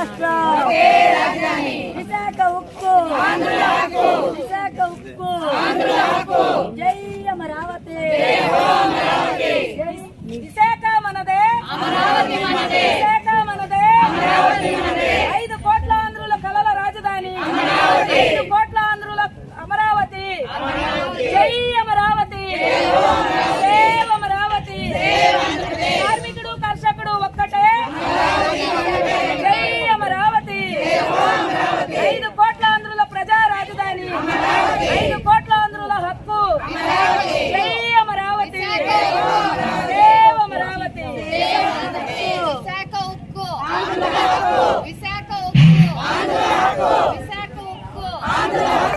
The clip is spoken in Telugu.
రాష్ట్రం విశాఖ ఉక్కు. విశాఖ ఉక్కు. జై అమరావతి. విశాఖ మనదే. విశాఖ మనదే. ఐదు కోట్ల ఆంధ్రుల కళల రాజధాని. ఐదు కోట్ల